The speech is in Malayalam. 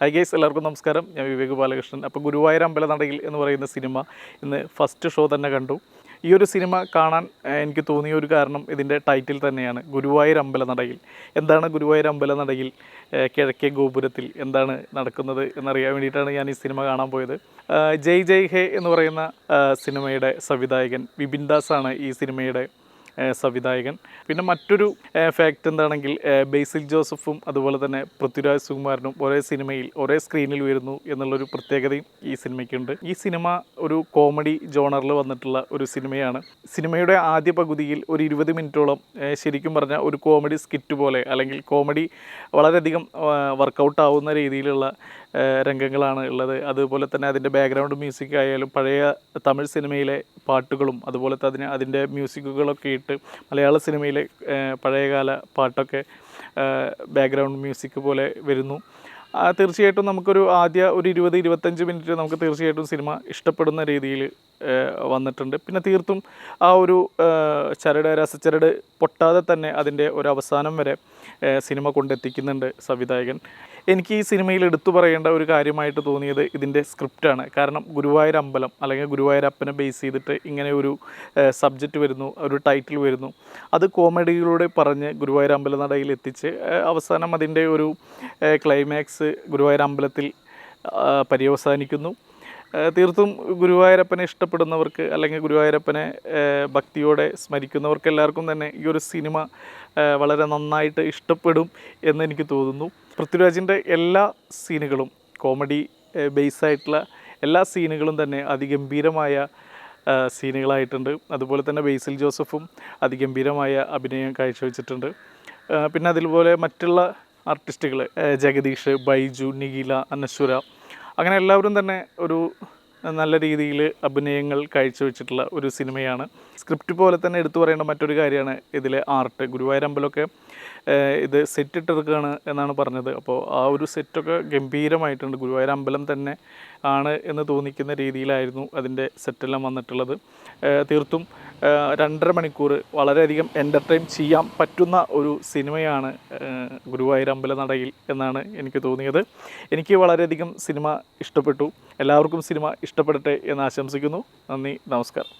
ഹൈ ഗൈസ് എല്ലാവർക്കും നമസ്കാരം. ഞാൻ വിവേക് ബാലകൃഷ്ണൻ. അപ്പോൾ ഗുരുവായൂർ അമ്പലനടയിൽ എന്ന് പറയുന്ന സിനിമ ഇന്ന് ഫസ്റ്റ് ഷോ തന്നെ കണ്ടു. ഈ ഒരു സിനിമ കാണാൻ എനിക്ക് തോന്നിയ ഒരു കാരണം ഇതിന്റെ ടൈറ്റിൽ തന്നെയാണ് ഗുരുവായൂർ അമ്പലനടയിൽ. എന്താണ് ഗുരുവായൂർ അമ്പലനടയിൽ നടയിൽ കിഴക്കേ ഗോപുരത്തിൽ എന്താണ് നടക്കുന്നത് എന്നറിയാൻ വേണ്ടിയിട്ടാണ് ഞാൻ ഈ സിനിമ കാണാൻ പോയത്. ജയ് ജയ് ഹേ എന്ന് പറയുന്ന സിനിമയുടെ സംവിധായകൻ വിപിൻ ദാസാണ് ഈ സിനിമയുടെ സംവിധായകൻ. പിന്നെ മറ്റൊരു ഫാക്റ്റ് എന്താണെങ്കിൽ ബേസിൽ ജോസഫും അതുപോലെ തന്നെ പൃഥ്വിരാജ് സുകുമാരനും ഒരേ സിനിമയിൽ ഒരേ സ്ക്രീനിൽ വരുന്നു എന്നുള്ളൊരു പ്രത്യേകതയും ഈ സിനിമയ്ക്കുണ്ട്. ഈ സിനിമ ഒരു കോമഡി ജോണറിൽ വന്നിട്ടുള്ള ഒരു സിനിമയാണ്. സിനിമയുടെ ആദ്യ പകുതിയിൽ ഒരു ഇരുപത് മിനിറ്റോളം ശരിക്കും പറഞ്ഞാൽ ഒരു കോമഡി സ്കിറ്റ് പോലെ അല്ലെങ്കിൽ കോമഡി വളരെയധികം വർക്കൗട്ട് ആവുന്ന രീതിയിലുള്ള രംഗങ്ങളാണ് ഉള്ളത്. അതുപോലെ തന്നെ അതിന്റെ ബാക്ക്ഗ്രൗണ്ട് മ്യൂസിക് ആയാലും പഴയ തമിഴ് സിനിമയിലെ പാട്ടുകളും അതുപോലെ തന്നെ അതിന്റെ മ്യൂസിക്കുകളൊക്കെ ഇട്ട് മലയാള സിനിമയിലെ പഴയകാല പാട്ടൊക്കെ ബാക്ക്ഗ്രൗണ്ട് മ്യൂസിക് പോലെ വരുന്നു. തീർച്ചയായിട്ടും നമുക്കൊരു ആദ്യ ഒരു ഇരുപത് ഇരുപത്തഞ്ച് മിനിറ്റ് നമുക്ക് തീർച്ചയായിട്ടും സിനിമ ഇഷ്ടപ്പെടുന്ന രീതിയിൽ വന്നിട്ടുണ്ട്. പിന്നെ തീർത്തും ആ ഒരു ചരട് രസച്ചരട് പൊട്ടാതെ തന്നെ അതിന്റെ ഒരു അവസാനം വരെ സിനിമ കൊണ്ടെത്തിക്കുന്നുണ്ട് സംവിധായകൻ. എനിക്ക് ഈ സിനിമയിൽ എടുത്തു പറയേണ്ട ഒരു കാര്യമായിട്ട് തോന്നിയത് ഇതിന്റെ സ്ക്രിപ്റ്റാണ്. കാരണം ഗുരുവായൂർ അമ്പലം അല്ലെങ്കിൽ ഗുരുവായൂർ അപ്പനെ ബേസ് ചെയ്തിട്ട് ഇങ്ങനെ ഒരു സബ്ജക്റ്റ് വരുന്നു ഒരു ടൈറ്റിൽ വരുന്നു. അത് കോമഡിയിലൂടെ പറഞ്ഞ് ഗുരുവായൂർ അമ്പലനടയിൽ എത്തിച്ച് അവസാനം അതിന്റെ ഒരു ക്ലൈമാക്സ് ഗുരുവായൂർ അമ്പലത്തിൽ പര്യവസാനിക്കുന്നു. തീർത്തും ഗുരുവായൂരപ്പനെ ഇഷ്ടപ്പെടുന്നവർക്ക് അല്ലെങ്കിൽ ഗുരുവായൂരപ്പനെ ഭക്തിയോടെ സ്മരിക്കുന്നവർക്ക് എല്ലാവർക്കും തന്നെ ഈ ഒരു സിനിമ വളരെ നന്നായിട്ട് ഇഷ്ടപ്പെടും എന്ന് എനിക്ക് തോന്നുന്നു. പൃഥ്വിരാജിന്റെ എല്ലാ സീനുകളും കോമഡി ബേസായിട്ടുള്ള എല്ലാ സീനുകളും തന്നെ അതിഗംഭീരമായ സീനുകളായിട്ടുണ്ട്. അതുപോലെ തന്നെ ബേസിൽ ജോസഫും അതിഗംഭീരമായ അഭിനയം കാഴ്ചവെച്ചിട്ടുണ്ട്. പിന്നെ അതുപോലെ മറ്റുള്ള ആർട്ടിസ്റ്റുകൾ ജഗദീഷ് ബൈജു നിഖില അനശ്വര അങ്ങനെ എല്ലാവരും തന്നെ ഒരു നല്ല രീതിയിൽ അഭിനയങ്ങൾ കാഴ്ചവെച്ചിട്ടുള്ള ഒരു സിനിമയാണ്. സ്ക്രിപ്റ്റ് പോലെ തന്നെ എടുത്തു പറയേണ്ട മറ്റൊരു കാര്യമാണ് ഇതിലെ ആർട്ട്. ഗുരുവായൂരമ്പലമൊക്കെ ഇത് സെറ്റ് ഇട്ടെടുക്കുകയാണ് എന്നാണ് പറഞ്ഞത്. അപ്പോൾ ആ ഒരു സെറ്റൊക്കെ ഗംഭീരമായിട്ടുണ്ട്. ഗുരുവായൂർ അമ്പലം തന്നെ ആണ് എന്ന് തോന്നിക്കുന്ന രീതിയിലായിരുന്നു അതിന്റെ സെറ്റെല്ലാം വന്നിട്ടുള്ളത്. തീർത്തും രണ്ടര മണിക്കൂർ വളരെയധികം എന്റർടൈൻ ചെയ്യാൻ പറ്റുന്ന ഒരു സിനിമയാണ് ഗുരുവായൂരമ്പല നടയിൽ എന്നാണ് എനിക്ക് തോന്നിയത്. എനിക്ക് വളരെയധികം സിനിമ ഇഷ്ടപ്പെട്ടു. എല്ലാവർക്കും സിനിമ ഇഷ്ടപ്പെടട്ടെ എന്ന് ആശംസിക്കുന്നു. നന്ദി നമസ്കാരം.